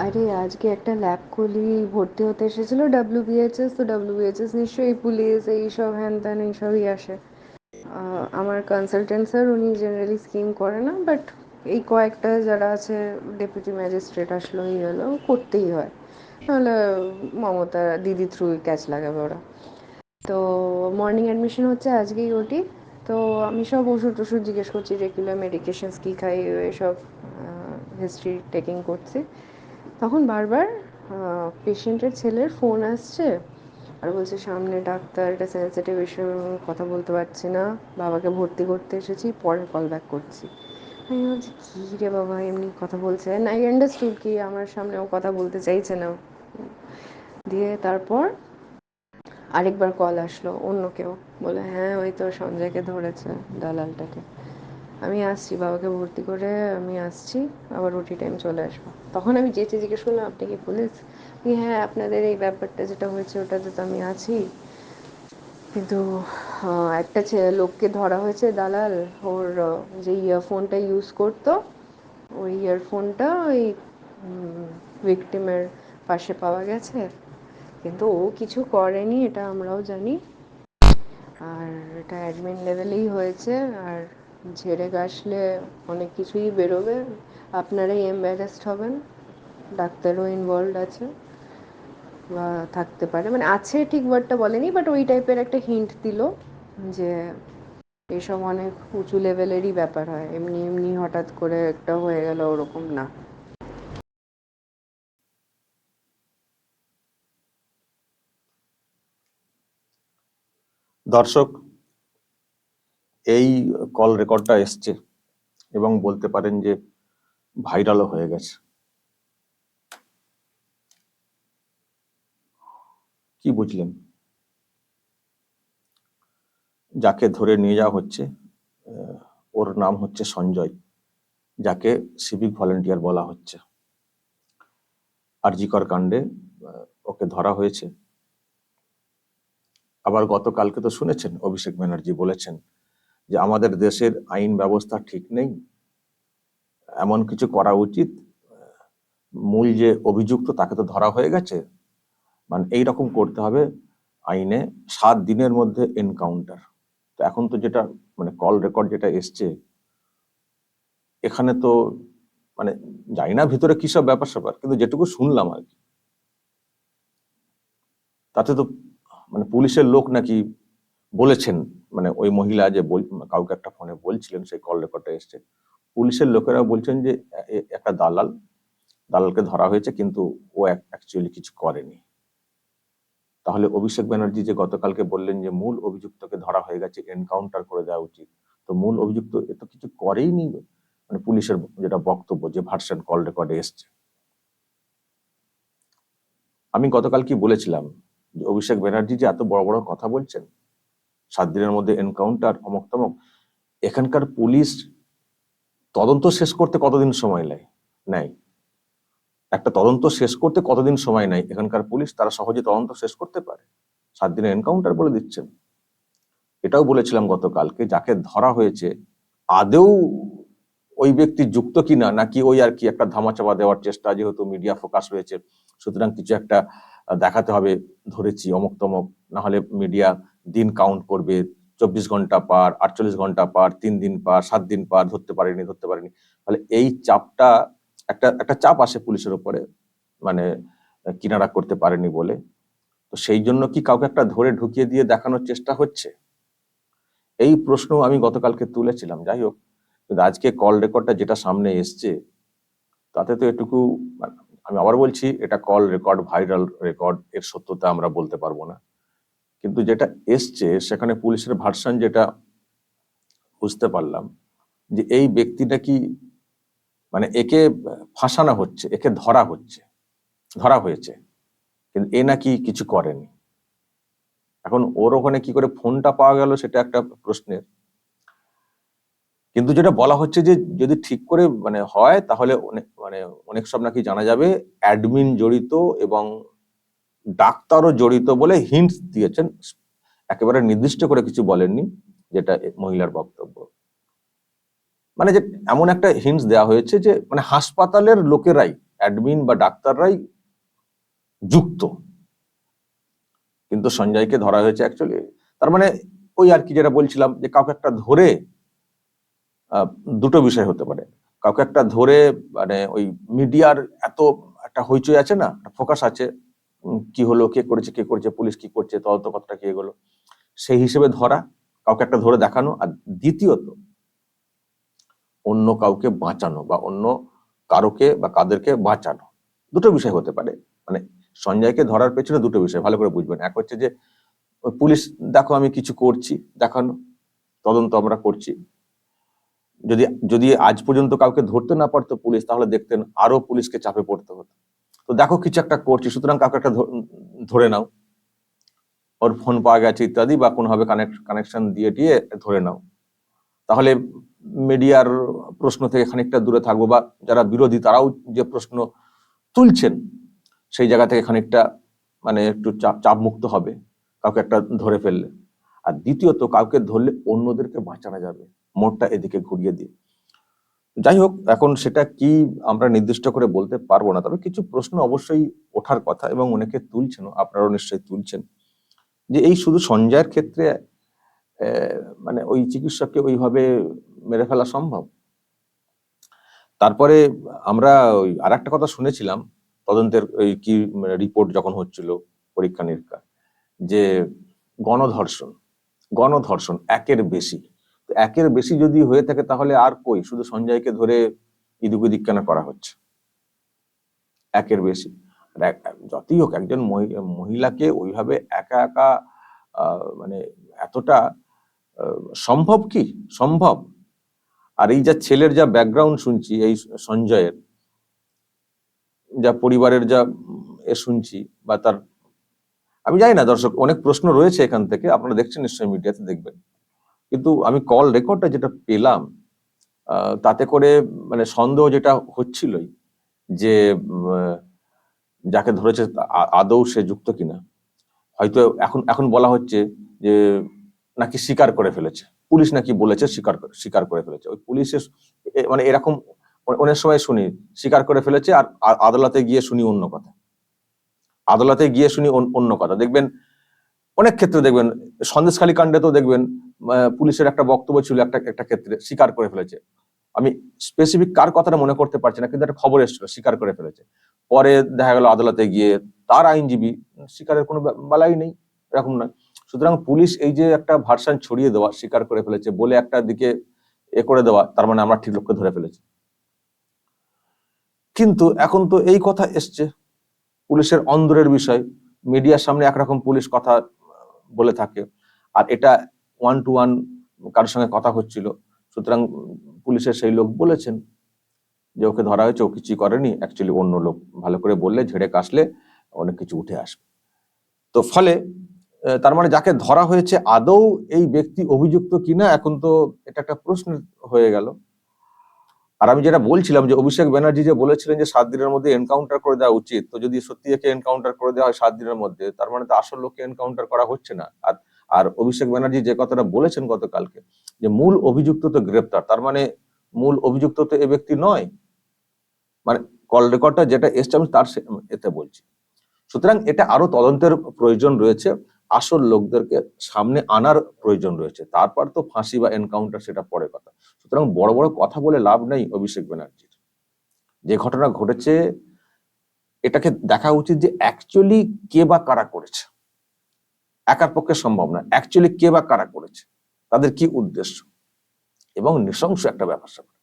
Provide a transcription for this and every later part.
আরে, আজকে একটা ল্যাব কলি ভর্তি হতে এসেছিল ডাব্লিউবিএইচএস তো ডাব্লিউবিএইচএস নিশ্চয়ই পুলিশ এইসব হ্যান ত্যান এইসবই আসে। আমার কনসালটেন্ট স্যার উনি জেনারেলি স্কিম করে না বাট এই কয়েকটা যারা আছে ডেপুটি ম্যাজিস্ট্রেট আসলো, এই হলো, করতেই হয়। নাহলে মমতা দিদি থ্রু ক্যাচ লাগাবে ওরা। তো মর্নিং অ্যাডমিশন হচ্ছে আজকেই ওটি। তো আমি সব ওষুধ টষুধ জিজ্ঞেস করছি রেগুলার মেডিকেশনস কী খাই, এসব হিস্ট্রি টেকিং করছি। তখন বারবার পেশেন্টের ছেলের ফোন আসছে আর বলছে, সামনে ডাক্তার, এটা সেন্সিটিভ ইস্যু কথা বলতে পারছি না, বাবাকে ভর্তি করতে এসেছি, পরে কল ব্যাক করছি। আমি ভাবছি কী রে বাবা, এমনি কথা বলছে? আই আন্ডারস্টুড কি আমার সামনে ও কথা বলতে চাইছে না। দিয়ে তারপর আরেকবার কল আসলো অন্য কেউ। বলে হ্যাঁ ওই তো সঞ্জয়কে ধরেছে, দালালটাকে। আমি আসছি, বাবাকে ভর্তি করে আমি আসছি, আবার ওটি টাইম চলে আসব। তখন আমি যেচে জিজ্ঞেস করলাম, আপনি কি পুলিশ? হ্যাঁ আপনাদের এই ব্যাপারটা যেটা হয়েছে, ওটাতে তো আমি আছি। কিন্তু একটা লোককে ধরা হয়েছে দালাল, ওর, যে ইয়ারফোনটা ইউজ করতো, ওই ইয়ারফোনটা ওই ভিকটিমের পাশে পাওয়া গেছে। কিন্তু ও কিছু করেনি, এটা আমরাও জানি। আর এটা অ্যাডমিন লেভেলেই হয়েছে, আর ঝেড়ে কাশলে অনেক কিছুই বেরোবে। আপনারাই এম্বারেসড হবেন। ডাক্তারও ইনভলভ আছে। বা থাকতে পারে। মানে আছে ঠিক ওয়ার্ডটা বলেনি বাট ওই টাইপের একটা হিন্ট দিল যে এসব অনেক উঁচু লেভেলেরই ব্যাপার হয়। এমনি এমনি হঠাৎ করে একটা হয়ে গেল, ওরকম না। দর্শক এই কল রেকর্ডটা এসছে এবং বলতে পারেন যে ভাইরালও হয়ে গেছে। কি বুঝলেন? যাকে ধরে নিয়ে যাওয়া হচ্ছে ওর নাম হচ্ছে সঞ্জয়, যাকে সিভিক ভলেন্টিয়ার বলা হচ্ছে। আরজিকর কাণ্ডে ওকে ধরা হয়েছে। আবার গতকালকে তো শুনেছেন, অভিষেক ব্যানার্জি বলেছেন যে আমাদের দেশের আইন ব্যবস্থা ঠিক নেই, এমন কিছু করা উচিত, মূল যে অভিযুক্ত তাকে তো ধরা হয়ে গেছে। মানে এই রকম করতে হবে আইনে সাত দিনের মধ্যে এনকাউন্টার তো এখন তো যেটা মানে কল রেকর্ড যেটা এসছে, এখানে তো মানে জানি না ভিতরে কি সব ব্যাপার স্যাপার, কিন্তু যেটুকু শুনলাম আর কি। তাতে তো মানে পুলিশের লোক নাকি বলেছেন মানে ওই মহিলা যে কাউকে একটা ফোনে বলছিলেন, সেই কল রেকর্ডটা এসছে। পুলিশের লোকেরা বলছেন যে একটা দালাল, দালালকে ধরা হয়েছে, কিন্তু ও অ্যাকচুয়ালি কিছু করেনি। তাহলে অভিষেক ব্যানার্জি যে গতকালকে বললেন যে, মূল অভিযুক্তকে ধরা হয়ে গেছে এনকাউন্টার করে দেওয়া উচিত। তো মূল অভিযুক্ত এ তো কিছু করেইনি মানে পুলিশের যেটা বক্তব্য, যে ভার্সন কল রেকর্ডে এসছে। আমি গতকাল কি বলেছিলাম যে, অভিষেক ব্যানার্জি যে এত বড় বড় কথা বলছেন? সাত দিনের মধ্যে এনকাউন্টার অমক তমক। এখানকার পুলিশ তদন্ত শেষ করতে কতদিন সময় নেয়? নেয়। একটা তদন্ত শেষ করতে কতদিন সময় নেয়? এখানকার পুলিশ তারা সহজে তদন্ত শেষ করতে পারে। সাত দিনে এনকাউন্টার বলে দিচ্ছেন। এটাও বলেছিলাম গতকালকে, যাকে ধরা হয়েছে আদেও ওই ব্যক্তি যুক্ত কিনা, নাকি ওই আর কি একটা ধামাচাপা দেওয়ার চেষ্টা, যেহেতু মিডিয়া ফোকাস রয়েছে, সুতরাং কিছু একটা দেখাতে হবে, ধরেছি অমুক তমক না হলে মিডিয়া দিন কাউন্ট করবে, চব্বিশ ঘণ্টা পার, আটচল্লিশ ঘণ্টা পার, তিন দিন পার, সাত দিন পার, ধরতে পারেনি ধরতে পারেনি। ফলে এই চাপটা একটা একটা চাপ আসে পুলিশের উপরে মানে কিনারা করতে পারেনি বলে। তো সেই জন্য কি কাউকে একটা ধরে ঢুকিয়ে দিয়ে দেখানোর চেষ্টা হচ্ছে? এই প্রশ্ন আমি গতকালকে তুলেছিলাম, যাই হোক। কিন্তু আজকে কল রেকর্ডটা যেটা সামনে এসছে, তাতে তো এটুকু, আমি আবার বলছি, এটা কল রেকর্ড ভাইরাল রেকর্ড এর সত্যতা আমরা বলতে পারব না। কিন্তু যেটা এসছে, সেখানে পুলিশের ভার্সন যেটা বুঝতে পারলাম, যে এই ব্যক্তিটা কি মানে একে ফাঁসানো হচ্ছে, একে ধরা হচ্ছে, ধরা হয়েছে, কিন্তু এ নাকি কিছু করেনি। এখন ওর ওখানে কি করে ফোনটা পাওয়া গেল, সেটা একটা প্রশ্নের। কিন্তু যেটা বলা হচ্ছে যে যদি ঠিক করে মানে হয়, তাহলে মানে অনেক সব নাকি জানা যাবে। অ্যাডমিন জড়িত এবং ডাক্তারও জড়িত বলে হিন্টস দিয়েছেন। একেবারে নির্দিষ্ট করে কিছু বলেননি, যেটা মহিলার বক্তব্য। মানে যে এমন একটা হিন্টস দেওয়া হয়েছে যে মানে হাসপাতালের লোকেরাই অ্যাডমিন বা ডাক্তাররাই যুক্ত। কিন্তু সঞ্জয়কে ধরা হয়েছে অ্যাকচুয়ালি তার মানে ওই আর কি যেটা বলছিলাম যে, কাউকে একটা ধরে দুটো বিষয় হতে পারে। কাউকে একটা ধরে মানে ওই মিডিয়ার এত একটা হইচই আছে না ফোকাস আছে কি হলো, কে করেছে কে করেছে, পুলিশ কি করছে তদন্ত কতটা কি এগুলো, সেই হিসেবে ধরা, কাউকে একটা ধরে দেখানো, আর দ্বিতীয়ত, অন্য কাউকে বাঁচানো বা অন্য কারোকে বা কাদেরকে বাঁচানো। দুটো বিষয় হতে পারে। মানে সঞ্জয়কে ধরার পেছনে দুটো বিষয়, ভালো করে বুঝবেন। এক হচ্ছে যে, পুলিশ, দেখো আমি কিছু করছি, দেখানো, তদন্ত আমরা করছি। যদি যদি আজ পর্যন্ত কাউকে ধরতে না পারতো পুলিশ, তাহলে দেখতেন আরও পুলিশকে চাপে পড়তে হতো। তো দেখো কিছু একটা করছি, সুতরাং কাউকে একটা ধরে নাও। ওর ফোন পাওয়া গেছে ইত্যাদি বা কোনোভাবে কানেক্ট কানেকশন দিয়ে দিয়ে ধরে নাও। তাহলে মিডিয়ার প্রশ্ন থেকে খানিকটা দূরে থাকব বা যারা বিরোধী তারাও যে প্রশ্ন তুলছেন, সেই জায়গা থেকে খানিকটা মানে একটু চাপ চাপ মুক্ত হবে কাউকে একটা ধরে ফেললে। আর দ্বিতীয়ত, কাউকে ধরলে অন্যদেরকে বাঁচানো যাবে, মোড়টা এদিকে ঘুরিয়ে দিয়ে। যাই হোক এখন সেটা কি আমরা নির্দিষ্ট করে বলতে পারব না, তবে কিছু প্রশ্ন অবশ্যই ওঠার কথা এবং অনেকে তুলছেন আপনারাও নিশ্চয়ই তুলছেন, যে এই শুধু সঞ্জয়ের ক্ষেত্রে মানে ওই চিকিৎসককে ওইভাবে মেরে ফেলা সম্ভব? তারপরে আমরা ওই আর একটা কথা শুনেছিলাম, তদন্তের ওই কি রিপোর্ট যখন হচ্ছিল পরীক্ষা নিরীক্ষা যে গণধর্ষণ গণধর্ষণ একের বেশি। একের বেশি যদি হয়ে থাকে তাহলে আর কই? শুধু সঞ্জয়কে ধরে ইদুক ইদিক কেন করা হচ্ছে? একের বেশি। যতই হোক, একজন মহি- মহিলাকে ওইভাবে একা একা মানে এতটা সম্ভব কি? সম্ভব? আর এই যা ছেলের যা ব্যাকগ্রাউন্ড শুনছি, এই সঞ্জয়ের, যা পরিবারের যা, এ শুনছি বা তার, আমি জানি না দর্শক, অনেক প্রশ্ন রয়েছে এখান থেকে, আপনারা দেখছেন নিশ্চয়ই মিডিয়াতে দেখবেন। কিন্তু আমি কল রেকর্ডটা যেটা পেলাম তাতে করে মানে সন্দেহ যেটা হচ্ছিলই যে যাকে ধরেছে আদৌ সে যুক্ত কিনা। হয়তো এখন এখন বলা হচ্ছে যে, নাকি স্বীকার করে ফেলেছে। পুলিশ নাকি বলেছে স্বীকার করে- স্বীকার করে ফেলেছে। ওই পুলিশের মানে এরকম অনেক সময় শুনি, স্বীকার করে ফেলেছে আর আদালতে গিয়ে শুনি অন্য কথা। আদালতে গিয়ে শুনি অন্য কথা। দেখবেন, অনেক ক্ষেত্রে দেখবেন, সন্দেশখালী কাণ্ডে তো দেখবেন পুলিশের একটা বক্তব্য ছিল একটা একটা ক্ষেত্রে, স্বীকার করে ফেলেছে। আমি স্পেসিফিক কার কথাটা মনে করতে পারছি না, কিন্তু একটা খবর এসেছিল, স্বীকার করে ফেলেছে। পরে দেখা গেল আদালতে গিয়ে তার আইনজীবী, স্বীকারের কোনো বালাই নেই, এরকম নয়। সুতরাং পুলিশ এই যে একটা ভার্সান ছড়িয়ে দেওয়া, স্বীকার করে ফেলেছে, বলে একটা দিকে এ করে দেওয়া, তার মানে আমরা ঠিক লোককে ধরে ফেলেছি। কিন্তু এখন তো এই কথা এসছে, পুলিশের অন্দরের বিষয়। মিডিয়ার সামনে একরকম পুলিশ কথা বলে থাকে। আর এটা ওয়ান টু ওয়ান কারোর সঙ্গে কথা হচ্ছিল, সুতরাং পুলিশের সেই লোক বলেছেন যে ওকে ধরা হয়েছে, ও কিছুই করেনি অ্যাকচুয়ালি অন্য লোক ভালো করে বললে, ঝেড়ে কাশলে অনেক কিছু উঠে আসবে। তো ফলে তার মানে যাকে ধরা হয়েছে আদৌ এই ব্যক্তি অভিযুক্ত কিনা, এখন তো এটা একটা প্রশ্ন হয়ে গেল। আর আমি যেটা বলছিলাম যে অভিষেক ব্যানার্জি যে বলেছিলেন যে সাত দিনের মধ্যে এনকাউন্টার করে দেওয়া উচিত, তো যদি সত্যি একে এনকাউন্টার করে দেওয়া হয় সাত দিনের মধ্যে, তার মানে তো আসল লোককে এনকাউন্টার করা হচ্ছে না। আর আর অভিষেক ব্যানার্জি যে কথাটা বলেছেন গতকালকে, যে মূল অভিযুক্ত তো গ্রেপ্তার, তার মানে মূল অভিযুক্ত তো এ ব্যক্তি নয়। মানে কল রেকর্ডটা যেটা আমি তার এতে বলছি। সুতরাং এটা আরও তদন্তের প্রয়োজন রয়েছে, আসল লোকদেরকে সামনে আনার প্রয়োজন রয়েছে। তারপর তো ফাঁসি বা এনকাউন্টার সেটা পরে কথা। সুতরাং বড় বড় কথা বলে লাভ নেই অভিষেক ব্যানার্জির। যে ঘটনা ঘটেছে, এটাকে দেখা উচিত যে অ্যাকচুয়ালি কে বা কারা করেছে। একার পক্ষে সম্ভব না। অ্যাকচুয়ালি কে বা কারা করেছে? তাদের কি উদ্দেশ্য? এবং নৃশংস একটা ব্যাপার স্যাপার।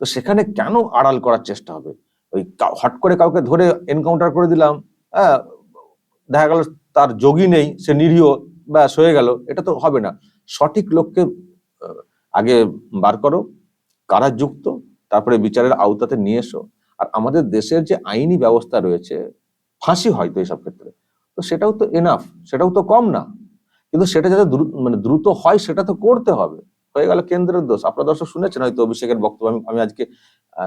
তো সেখানে কেন আড়াল করার চেষ্টা হবে? ওই হট করে কাউকে ধরে এনকাউন্টার করে দিলাম হ্যাঁ দেখা গেল তার যোগী নেই, সে নিরীহ, ব্যাস, হয়ে গেল। এটা তো হবে না। সঠিক লোককে আগে বার করো, কারা যুক্ত, তারপরে বিচারের আওতাতে নিয়ে এসো। আর আমাদের দেশের যে আইনি ব্যবস্থা রয়েছে, ফাঁসি হয়তো এইসব ক্ষেত্রে। তো সেটাও তো এনাফ সেটাও তো কম না। কিন্তু সেটা যাতে মানে দ্রুত হয়, সেটা তো করতে হবে। হয়ে গেল কেন্দ্রের দোষ। আপনার দর্শক শুনেছেন, হয়তো অভিষেকের বক্তব্য, আমি আমি আজকে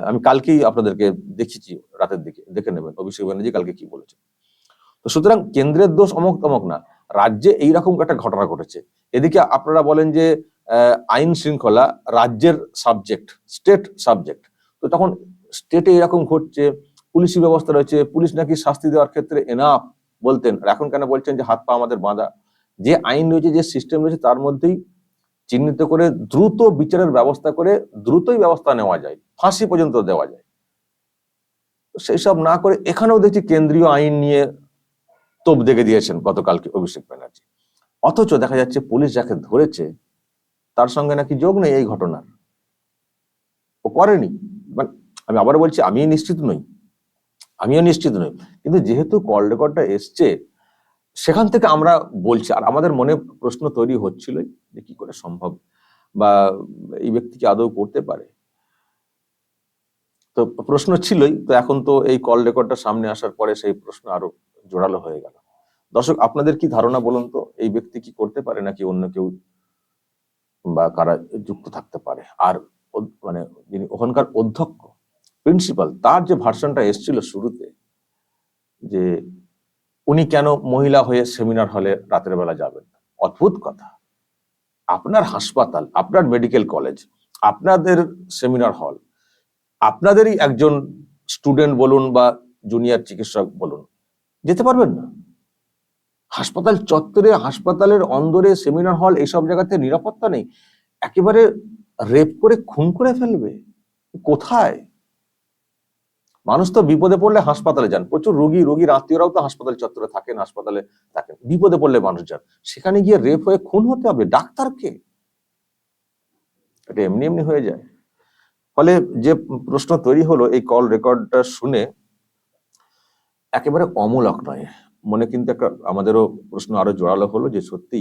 আমি কালকেই আপনাদেরকে দেখেছি রাতের দিকে দেখে নেবেন। অভিষেক ব্যানার্জি কালকে কি বলেছে তো সুতরাং কেন্দ্রের দোষ অমক তমক না। রাজ্যে এইরকম একটা ঘটনা ঘটেছে। এদিকে আপনারা বলেন যে আইন শৃঙ্খলা রাজ্যের সাবজেক্ট, স্টেট সাবজেক্ট। তো তখন স্টেটে এরকম ঘটছে, পুলিশি ব্যবস্থা রয়েছে, পুলিশ নাকি শাস্তি দেওয়ার ক্ষেত্রে এনাফ বলতেন, আর এখন কেন বলছেন যে হাত পা আমাদের বাঁধা? যে আইন রয়েছে, যে সিস্টেম রয়েছে, তার মধ্যেই চিহ্নিত করে দ্রুত বিচারের ব্যবস্থা করে দ্রুতই ব্যবস্থা নেওয়া যায়, ফাঁসি পর্যন্ত দেওয়া যায়। সেই সব না করে এখানেও দেখছি কেন্দ্রীয় আইন নিয়ে তোপ দেখে দিয়েছেন গতকালকে অভিষেক ব্যানার্জি। অথচ দেখা যাচ্ছে পুলিশ যাকে ধরেছে, তার সঙ্গে নাকি যোগ নেই এই ঘটনার। ও করেনি। মানে আমি আবার বলছি আমি নিশ্চিত নই। আমিও নিশ্চিত নই। কিন্তু যেহেতু কল রেকর্ডটা এসছে, সেখান থেকে আমরা বলছি। আর আমাদের মনে প্রশ্ন তৈরি হচ্ছিলই যে কি করে সম্ভব বা এই ব্যক্তি কি আদৌ করতে পারে? তো প্রশ্ন ছিলই, তো এখন তো এই কল রেকর্ডটা সামনে আসার পরে সেই প্রশ্ন আরও জোরালো হয়ে গেল। দর্শক, আপনাদের কি ধারণা বলুন তো, এই ব্যক্তি কি করতে পারে নাকি অন্য কেউ বা কারা যুক্ত থাকতে পারে? আর মানে যিনি ওখানকার অধ্যক্ষ প্রিন্সিপাল তার যে ভার্সনটা এসেছিল শুরুতে, যে উনি কেন মহিলা হয়ে সেমিনার হলে রাতের বেলা যাবেন? অদ্ভুত কথা। আপনার হাসপাতাল, আপনার মেডিকেল কলেজ আপনাদের সেমিনার হল আপনাদেরই একজন স্টুডেন্ট বলুন বা জুনিয়র চিকিৎসক বলুন, যেতে পারবেন না। হাসপাতাল চত্বরে, হাসপাতালের অন্দরে সেমিনার হল এইসব জায়গাতে নিরাপত্তা নেই। একেবারে রেপ করে, খুন করে ফেলবে। কোথায়? মানুষ তো বিপদে পড়লে হাসপাতালে যান। প্রচুর রোগী, রোগীর আত্মীয়রাও তো হাসপাতাল চত্বরে থাকেন, হাসপাতালে থাকেন। বিপদে পড়লে মানুষ যান। সেখানে গিয়ে রেপ হয়ে খুন হতে হবে। ডাক্তারকে এটা এমনি এমনি হয়ে যায়। ফলে যে প্রশ্ন তৈরি হলো, এই কল রেকর্ডটা শুনে একেবারে অমূলক নয়। মনে কিন্তু একটা আমাদেরও প্রশ্ন আরও জোরালো হলো যে সত্যি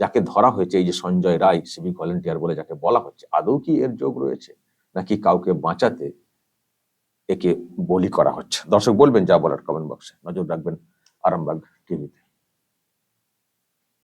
যাকে ধরা হয়েছে, এই যে সঞ্জয় রায় সিভিক ভলেন্টিয়ার বলে যাকে বলা হচ্ছে, আদৌ কি এর যোগ রয়েছে? নাকি কাউকে বাঁচাতে একে বলি করা হচ্ছে। দর্শক বলবেন যা বলার কমেন্ট বক্সে নজর রাখবেন আরামবাগ টিভিতে